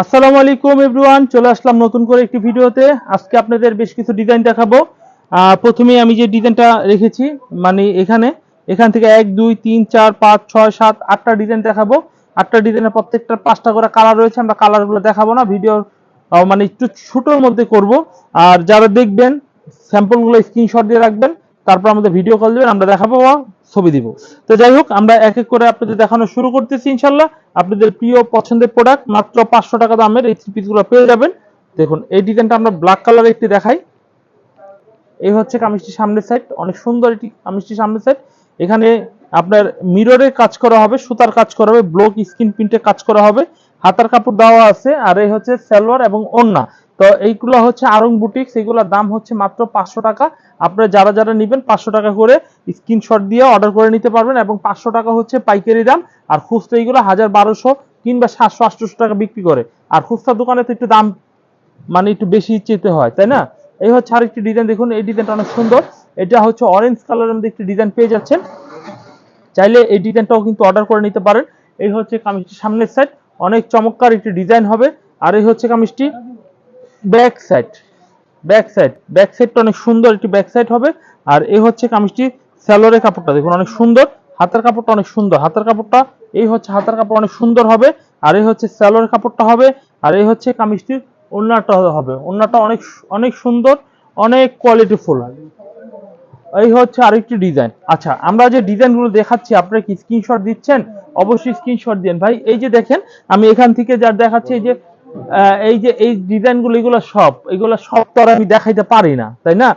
আসসালামু আলাইকুম এভরিওয়ান, চলে আসলাম নতুন করে একটি ভিডিওতে। আজকে আপনাদের বেশ কিছু ডিজাইন দেখাবো। প্রথমে আমি যে ডিজাইনটা রেখেছি মানে এখানে, এখান থেকে এক, দুই, তিন, চার, পাঁচ, ছয়, সাত, আটটা ডিজাইন দেখাবো। আটটা ডিজাইনের প্রত্যেকটা পাঁচটা করে কালার রয়েছে, আমরা কালারগুলো দেখাবো না ভিডিও মানে একটু ছোটোর মধ্যে করব। আর যারা দেখবেন স্যাম্পলগুলো স্ক্রিনশট দিয়ে রাখবেন, তারপর আমাদের ভিডিও কল দেবেন, আমরা দেখাবো। ছবি দিব। তো যাই হোক, আমরা এক এক করে আপনাদের দেখানো শুরু করতেছি ইনশাল্লাহ। আপনাদের প্রিয় পছন্দের প্রোডাক্ট মাত্র পাঁচশো টাকা দামের এই থ্রি পিসগুলো পেয়ে যাবেন। দেখুন, এই ডিজাইনটা আমরা ব্ল্যাক কালারে একটি দেখাই। এই হচ্ছে কামিজটির সামনের সাইড অনেক সুন্দর এটি কামিজটির সামনের সাইড এখানে আপনার মিররের কাজ করা হবে, সুতার কাজ করা হবে ব্লক স্ক্রিন প্রিন্টের কাজ করা হবে। হাতার কাপড় দেওয়া আছে, আর এই হচ্ছে সালোয়ার এবং ওন্না তো এইগুলো হচ্ছে আরং বুটিক্স এগুলোর দাম হচ্ছে মাত্র পাঁচশো টাকা। আপনারা যারা যারা নেবেন পাঁচশো টাকা করে স্ক্রিনশট দিয়ে অর্ডার করে নিতে পারবেন এবং পাঁচশো টাকা হচ্ছে পাইকারি দাম। আর খুচরা এইগুলো হাজার বারোশো কিংবা সাতশো, আটশোশো টাকা বিক্রি করে। আর খুচরা দোকানে তো একটু দাম মানে একটু বেশি চেতে হয়, তাই না? এই হচ্ছে আরেকটি ডিজাইন দেখুন, এই ডিজাইনটা অনেক সুন্দর। এটা হচ্ছে অরেঞ্জ কালারের মধ্যে একটি ডিজাইন পেয়ে যাচ্ছেন। চাইলে এই ডিজাইনটাও কিন্তু অর্ডার করে নিতে পারেন। এই হচ্ছে কামিজটির সামনের সাইড অনেক চমৎকার একটি ডিজাইন হবে। আর এই হচ্ছে কামিজটি। Back side back side back সাইডটা অনেক সুন্দর একটি ব্যাক সাইড হবে। আর এই হচ্ছে কামিজটি স্যালোরের কাপড়টা। দেখুন, অনেক সুন্দর। হাতের কাপড়টা অনেক সুন্দর। হাতের কাপড়টা, এই হচ্ছে হাতের কাপড় অনেক সুন্দর হবে। আর এই হচ্ছে স্যালোরের কাপড়টা হবে। আর এই হচ্ছে কামিজটির ওড়নাটা হবে। ওড়নাটা অনেক অনেক সুন্দর, অনেক কোয়ালিটিফুল এই হচ্ছে আরেকটি ডিজাইন। আচ্ছা আমরা যে ডিজাইনগুলো দেখাচ্ছি, আপনারা কি স্ক্রিনশট দিচ্ছেন? অবশ্যই স্ক্রিনশট দেন ভাই, এই যে দেখেন, আমি এখান থেকে যা দেখাচ্ছি, এই যে এই যে এই ডিজাইনগুলো এগুলো সব এগুলো সব তো আর আমি দেখাইতে পারি না, তাই না?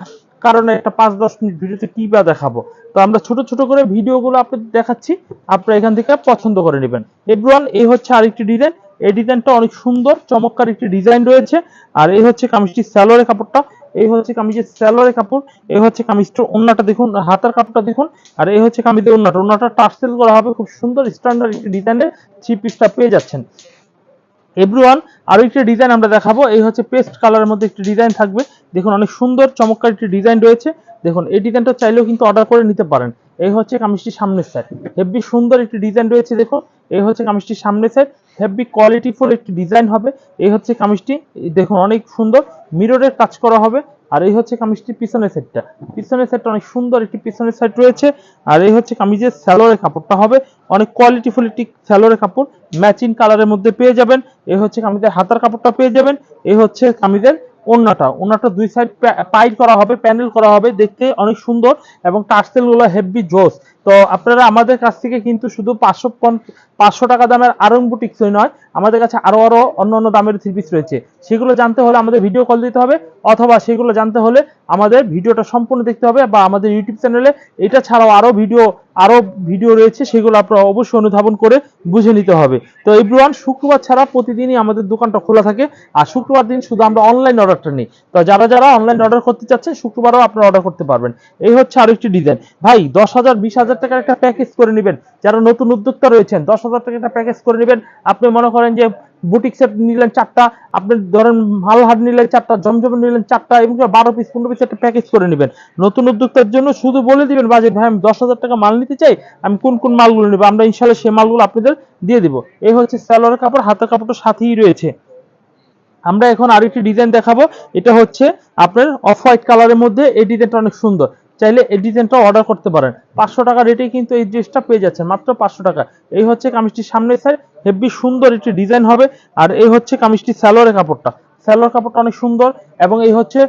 কারণ একটা পাঁচ, দশ মিনিট ভিডিওতে কি বা দেখাবো? তো আমরা ছোট ছোট করে ভিডিওগুলো আপনাদের দেখাচ্ছি, আপনারা এখান থেকে পছন্দ করে নেবেন। এভরিওয়ান এই হচ্ছে আরেকটি ডিজাইন এই ডিজাইনটা অনেক সুন্দর, চমৎকার একটি ডিজাইন রয়েছে। আর এই হচ্ছে কামিজটি স্যালোয়ারের কাপড়টা, এই হচ্ছে কামিজের স্যালোয়ারের কাপড়, এই হচ্ছে কামিজটার ওন্নাটা দেখুন, হাতার কাপড়টা দেখুন, আর এই হচ্ছে কামিজের ওন্নাটা। ওন্নাটা টার্সেল করা হবে, খুব সুন্দর স্ট্যান্ডার্ড একটি ডিজাইনের থ্রি পিসটা পেয়ে যাচ্ছেন। এভরিওয়ান আরও একটি ডিজাইন আমরা দেখাবো। এই হচ্ছে পেস্ট কালারের মধ্যে একটি ডিজাইন থাকবে। দেখুন, অনেক সুন্দর, চমৎকার একটি ডিজাইন রয়েছে। দেখুন, এই ডিজাইনটা চাইলেও কিন্তু অর্ডার করে নিতে পারেন। এই হচ্ছে কামিজটির সামনের সাইড হেভি সুন্দর একটি ডিজাইন রয়েছে দেখো এই হচ্ছে কামিজটির সামনের সাইড হেভি কোয়ালিটিফুল একটি ডিজাইন হবে। এই হচ্ছে কামিজটি, দেখুন, অনেক সুন্দর। মিররের কাজ করা হবে। আর এই হচ্ছে কামিজটি পিছনের সেটটা পিছনের সেটটা অনেক সুন্দর একটি পিছনের সেট রয়েছে। আর এই হচ্ছে কামিজের স্যালোরের কাপড়টা হবে। অনেক কোয়ালিটিফুল একটি স্যালোরের কাপড় ম্যাচিং কালারের মধ্যে পেয়ে যাবেন। এই হচ্ছে কামিজের হাতার কাপড়টা পেয়ে যাবেন। এই হচ্ছে কামিজের ওন্নাটা ওন্নাটা দুই সাইড পাইট করা হবে প্যানেল করা হবে। দেখতে অনেক সুন্দর এবং টার্সেলগুলো হেভি জোস। তো আপনারা আমাদের কাছ থেকে কিন্তু শুধু পাঁচশো পাঁচশো টাকা দামের আরং বুটিক্সই নয়, আমাদের কাছে আরও আরও অন্য অন্য দামের থ্রি পিস রয়েছে। সেগুলো জানতে হলে আমাদের ভিডিও কল দিতে হবে, অথবা সেগুলো জানতে হলে আমাদের ভিডিওটা সম্পূর্ণ দেখতে হবে বা আমাদের ইউটিউব চ্যানেলে এটা ছাড়াও আরও ভিডিও আরও ভিডিও রয়েছে, সেগুলো আপনারা অবশ্যই অনুধাবন করে বুঝে নিতে হবে। তো এভরিওয়ান শুক্রবার ছাড়া প্রতিদিনই আমাদের দোকানটা খোলা থাকে, আর শুক্রবার দিন শুধু আমরা অনলাইন অর্ডারটা নিই। তো যারা যারা অনলাইন অর্ডার করতে চাচ্ছেন, শুক্রবারও আপনারা অর্ডার করতে পারবেন। এই হচ্ছে আরেকটি ডিজাইন ভাই, দশ হাজার, বিশ হাজার টাকার একটা প্যাকেজ করে নেবেন। যারা নতুন উদ্যোক্তা রয়েছেন, দশ টাকা একটা প্যাকেজ করে নেবেন, আপনি মনে করেন যে বুটিক সেট নিলেন চারটা, আপনি ধরেন মালহাট নিলেন চারটা, জমজম নিলেন চারটা, এবং বারো পিস পনেরো পিস একটা প্যাকেজ করে নেবেন। নতুন উদ্যোক্তার জন্য শুধু বলে দিবেন, বাজেট ভাই, আমি দশ হাজার টাকা মাল নিতে চাই, আমি কোন কোন মালগুলো নেব? আমরা ইনশাল্লাহ সেই মালগুলো আপনাদের দিয়ে দিব। এই হচ্ছে স্যালোয়ার কাপড়, হাতের কাপড়টা সাথেই রয়েছে। আমরা এখন আরেকটি ডিজাইন দেখাবো। এটা হচ্ছে আপনার অফ হোয়াইট কালারের মধ্যে এই ডিজাইনটা অনেক সুন্দর। চাইলে এই ডিজাইনটা অর্ডার করতে পারেন। পাঁচশো টাকা রেটে কিন্তু এই ড্রেসটা পেয়ে যাচ্ছেন, মাত্র পাঁচশো টাকা। এই হচ্ছে কামিজটির সামনে সাইড হেভি সুন্দর একটি ডিজাইন হবে। আর এই হচ্ছে কামিজটি স্যালোয়ারের কাপড়টা। স্যালোয়ার কাপড়টা অনেক সুন্দর এবং এই হচ্ছে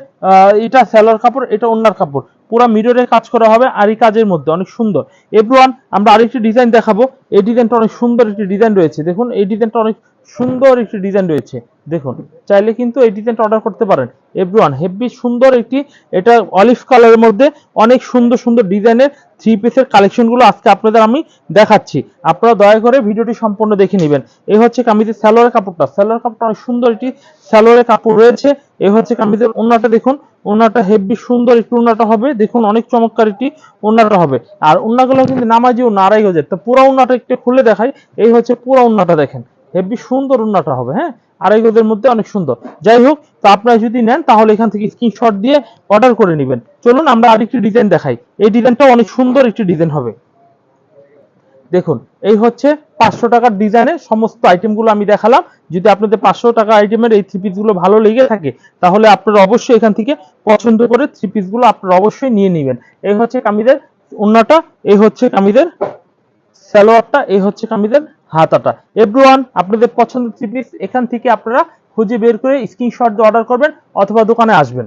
এটা স্যালোয়ার কাপড়, এটা ওনার কাপড়। পুরো মিররের কাজ করা হবে আর এই কাজের মধ্যে, অনেক সুন্দর। এভরিওয়ান আমরা আরেকটি ডিজাইন দেখাবো। এই ডিজাইনটা অনেক সুন্দর একটি ডিজাইন রয়েছে। দেখুন, এই ডিজাইনটা অনেক সুন্দর একটি ডিজাইন রয়েছে। দেখুন, চাইলে কিন্তু এই ডিজাইনটা অর্ডার করতে পারেন। এভরিওয়ান হেভি সুন্দর একটি, এটা অলিভ কালারের মধ্যে অনেক সুন্দর সুন্দর ডিজাইনের থ্রি পিসের কালেকশনগুলো আজকে আপনাদের আমি দেখাচ্ছি। আপনারা দয়া করে ভিডিওটি সম্পূর্ণ দেখে নেবেন। এই হচ্ছে কামিজের স্যালোয়ারের কাপড়টা। স্যালোয়ার কাপড়টা অনেক সুন্দর একটি স্যালোয়ারের কাপড় রয়েছে। এই হচ্ছে কামিজের ওনাটা দেখুন ওনাটা হেভি সুন্দর একটু ওনাটা হবে। দেখুন, অনেক চমৎকার একটি ওনাটা হবে। আর ওনাগুলো কিন্তু নামাজিও নারাই গজের। তো পুরো ওনাটা একটু খুলে দেখাই। এই হচ্ছে পুরো ওনাটা দেখেন। হেভি সুন্দর ওনাটা হবে হ্যাঁ? আড়াই মধ্যে অনেক সুন্দর। যাই হোক, তো আপনারা যদি নেন, তাহলে এখান থেকে স্ক্রিনশট দিয়ে অর্ডার করে নেবেন। চলুন, আমরা আরেকটি ডিজাইন দেখাই। এই ডিজাইনটা অনেক সুন্দর একটি ডিজাইন হবে। দেখুন, এই হচ্ছে পাঁচশো টাকার ডিজাইনের সমস্ত আইটেমগুলো আমি দেখালাম। যদি আপনাদের পাঁচশো টাকা আইটেমের এই থ্রি পিসগুলো ভালো লেগে থাকে, তাহলে আপনারা অবশ্যই এখান থেকে পছন্দ করে থ্রি পিসগুলো আপনারা অবশ্যই নিয়ে নেবেন। এই হচ্ছে কামিদের অন্যটা এই হচ্ছে কামিদের সালোয়ারটা, এই হচ্ছে কামিদের হাতাটা। এভরিওয়ান আপনাদের পছন্দের থ্রি পিস এখান থেকে আপনারা খুঁজে বের করে স্ক্রিনশট দিয়ে অর্ডার করবেন অথবা দোকানে আসবেন।